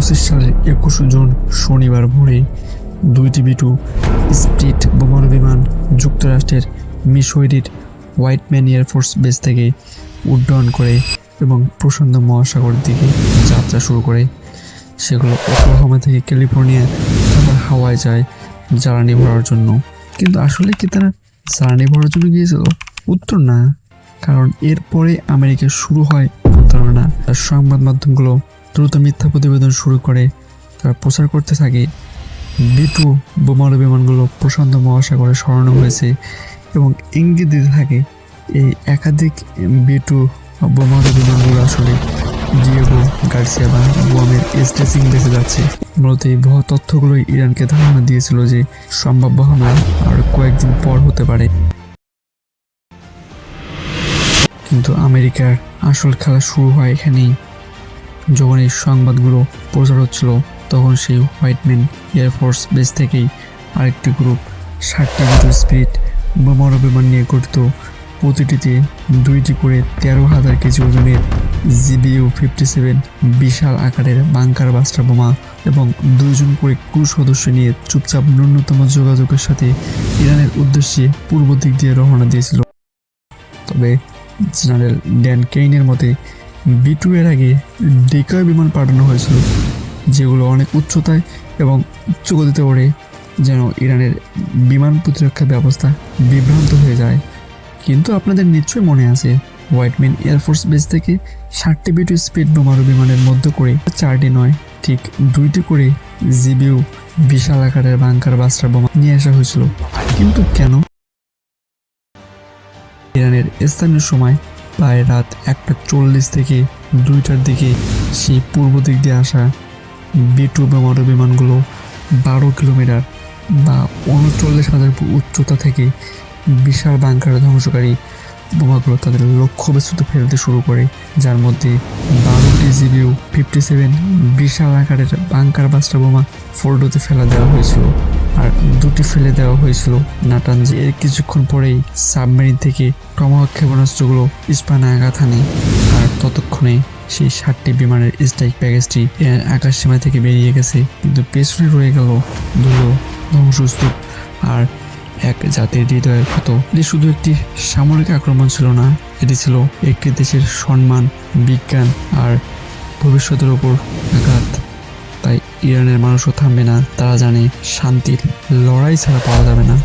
পঁচিশ সালের একুশ জুন শনিবার ভোরে দুইটি বিটু স্প্রিট বোমারু বিমান যুক্তরাষ্ট্রের মিসৌরির হোয়াইটম্যান এয়ারফোর্স বেস থেকে উড্ডয়ন করে এবং প্রশান্ত মহাসাগরের দিকে যাত্রা শুরু করে। সেগুলো ওকলাহোমা থেকে ক্যালিফোর্নিয়া আবার হাওয়ায় যায় জ্বালানি ভরার জন্য। কিন্তু আসলে কি তারা জ্বালানি ভরার জন্য গিয়েছিল? উত্তর না। কারণ এরপরে আমেরিকা শুরু হয় প্রতারণা। সংবাদ মাধ্যমগুলো দ্রুত মিথ্যা প্রতিবেদন শুরু করে। তারা প্রচার করতে থাকে। বিটু বোমারু বিমানগুলো প্রশান্ত মহাসাগরে সরানো হয়েছে এবং ইঙ্গিত দিতে থাকে, এই একাধিক বিটু বোমারু বিমানগুলো আসলে ডিয়েগো গার্সিয়া বা গুয়ামের স্টেসিং বেঁচে যাচ্ছে। মূলত এই বহ তথ্যগুলোই ইরানকে ধারণা দিয়েছিল যে সম্ভাব্য হামলা আর কয়েকদিন পর হতে পারে। কিন্তু আমেরিকার আসল খেলা শুরু হয় এখানেই। যখন এই সংবাদগুলো প্রচার হচ্ছিল তখন সেই হোয়াইটম্যান এয়ারফোর্স বেস থেকেই আরেকটি গ্রুপ ষাটটি দুটো স্পিরিট বোমারু বিমান নিয়ে গঠিত। প্রতিটিতে দুইটি করে তেরো হাজার কেজি ওজনের জিবিইউ ফিফটি সেভেন বিশাল আকারের বাংকার বাস্টার বোমা এবং দুইজন করে ক্রু সদস্য নিয়ে চুপচাপ ন্যূনতম যোগাযোগের সাথে ইরানের উদ্দেশ্যে পূর্ব দিক দিয়ে রওনা দিয়েছিল। তবে জেনারেল ড্যান কেইনের মতে বিটু এর আগে ডিকয় বিমান পাঠানো হয়েছিল, যেগুলো অনেক উচ্চতায় এবং উচ্চ গতিতে ওড়ে, যেন ইরানের বিমান প্রতিরক্ষা ব্যবস্থা বিভ্রান্ত হয়ে যায়। কিন্তু আপনাদের নিশ্চয়ই মনে আছে হোয়াইটম্যান এয়ারফোর্স বেস থেকে ষাটটি বিটু স্পিড বোমারু বিমানের মধ্যে করে চারটি নয়, ঠিক দুইটি করে জিবিউ বিশাল আকারের বাংকার বাস্টার বোমা নিয়ে আসা হয়েছিল। কিন্তু কেন? ইরানের স্থানীয় সময় প্রায় রাত একটা চল্লিশ থেকে দুইটার দিকে সেই পূর্ব দিক দিয়ে আসা বিটু বোমারু বিমানগুলো বারো কিলোমিটার বা উনচল্লিশ হাজার উচ্চতা থেকে বিশাল বাংকার ধ্বংসকারী বোমাগুলো তাদের লক্ষ্য লক্ষ্যবস্তুতে ফেলতে শুরু করে, যার মধ্যে বারোটি জিবিউ ফিফটি সেভেন বিশাল আকারের বাংকার বাস্টার বোমা ফোর্ডোতে ফেলা দেওয়া হয়েছিল। আর দুটি ফেলে দেওয়া হয়েছিল। নাটানজি এর কিছুক্ষণ পরেই সাবমেরিন থেকে টমাহক ক্ষেপণাস্ত্রগুলো ইস্পানে আঘাত হানে। আর ততক্ষণে সেই ষাটটি বিমানের স্ট্রাইক প্যাকেজটি আকাশ সীমা থেকে বেরিয়ে গেছে। কিন্তু পেছনে রয়ে গেল ধুলো ধ্বংসস্তূপ। আর এক জাতির হৃদয়ের ক্ষত। এটি শুধু একটি সামরিক আক্রমণ ছিল না, এটি ছিল একটি দেশের সম্মান, বিজ্ঞান আর ভবিষ্যতের ওপর আঘাত। তাই ইরানের মানুষও থামবে না। তারা জানে শান্তির লড়াই ছাড়া পাওয়া যাবে না।